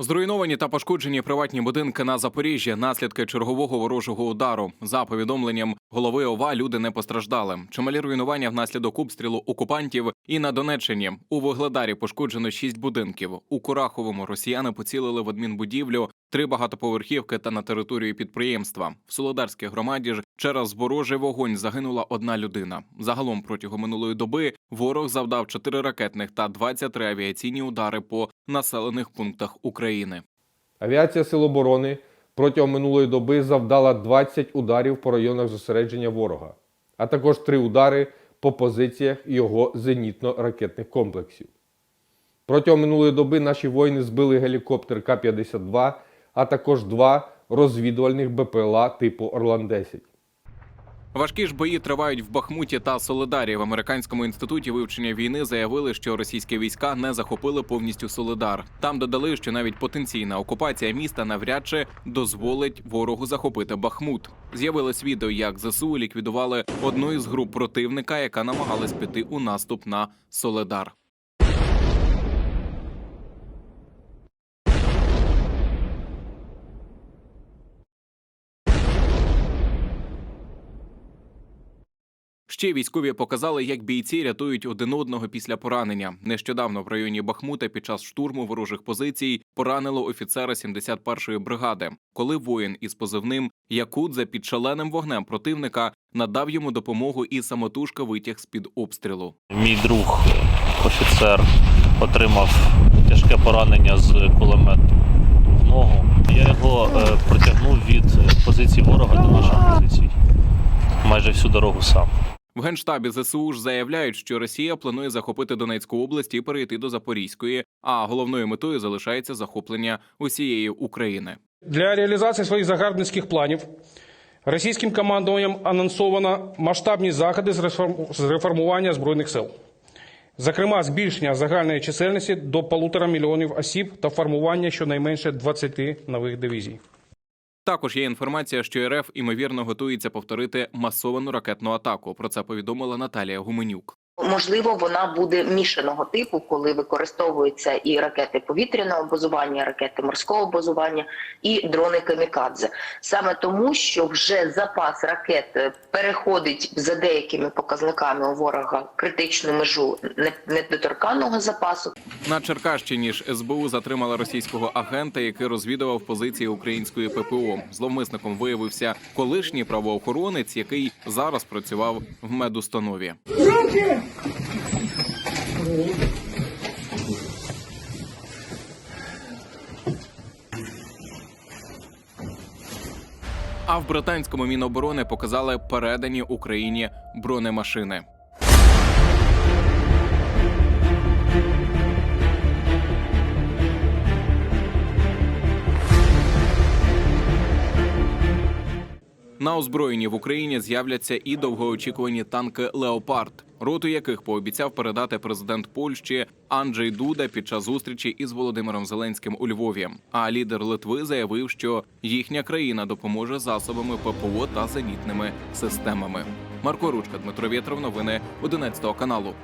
Зруйновані та пошкоджені приватні будинки на Запоріжжі наслідки чергового ворожого удару. За повідомленням голови ОВА, люди не постраждали. Чималі руйнування внаслідок обстрілу окупантів і на Донеччині. У Вугледарі пошкоджено шість будинків. У Кураховому росіяни поцілили в адмінбудівлю, три багатоповерхівки та на територію підприємства. В Солодарській громаді ж через ворожий вогонь загинула одна людина. Загалом протягом минулої доби ворог завдав чотири ракетних та 23 авіаційні удари по населених пунктах України. Авіація Сил оборони протягом минулої доби завдала 20 ударів по районах зосередження ворога, а також 3 удари по позиціях його зенітно-ракетних комплексів. Протягом минулої доби наші воїни збили гелікоптер К-52, а також два розвідувальних БПЛА типу Орлан-10. Важкі ж бої тривають в Бахмуті та Солидарі. В американському інституті вивчення війни заявили, що російські війська не захопили повністю Солидар. Там додали, що навіть потенційна окупація міста навряд чи дозволить ворогу захопити Бахмут. З'явилось відео, як ЗСУ ліквідували одну із груп противника, яка намагалась піти у наступ на Солидар. Ще військові показали, як бійці рятують один одного після поранення. Нещодавно в районі Бахмута під час штурму ворожих позицій поранило офіцера 71-ї бригади, коли воїн із позивним Якудзе під шаленим вогнем противника надав йому допомогу і самотужка витяг з під обстрілу. Мій друг, офіцер, отримав тяжке поранення з кулемету в ногу. Я його е, протягнув від позиції ворога до наших позицій. Майже всю дорогу сам. В генштабі ЗСУ ж заявляють, що Росія планує захопити Донецьку область і перейти до Запорізької, а головною метою залишається захоплення усієї України. Для реалізації своїх загарбницьких планів російським командуванням анонсовано масштабні заходи з реформ- з реформування збройних сил. Зокрема, збільшення загальної чисельності до полутора мільйонів осіб та формування щонайменше 20 нових дивізій. Також є інформація, що РФ імовірно готується повторити масовану ракетну атаку. Про це повідомила Наталія Гуменюк. Можливо, вона буде мішаного типу, коли використовуються і ракети повітряного базування, ракети морського базування, і дрони камікадзе. Саме тому, що вже запас ракет е, переходить за деякими показниками у ворога критичну межу не- недоторканного запасу. На Черкащині ж СБУ затримала російського агента, який розвідував позиції української ППО. Зловмисником виявився колишній правоохоронець, який зараз працював в медустанові. А в британському міноборони показали передані Україні бронемашини. На озброєнні в Україні з'являться і довгоочікувані танки Леопард, роту яких пообіцяв передати президент Польщі Анджей Дуда під час зустрічі із Володимиром Зеленським у Львові. А лідер Литви заявив, що їхня країна допоможе засобами ППО та зенітними системами. Марко Ручка, Дмитро Вєтров, новини 11 каналу.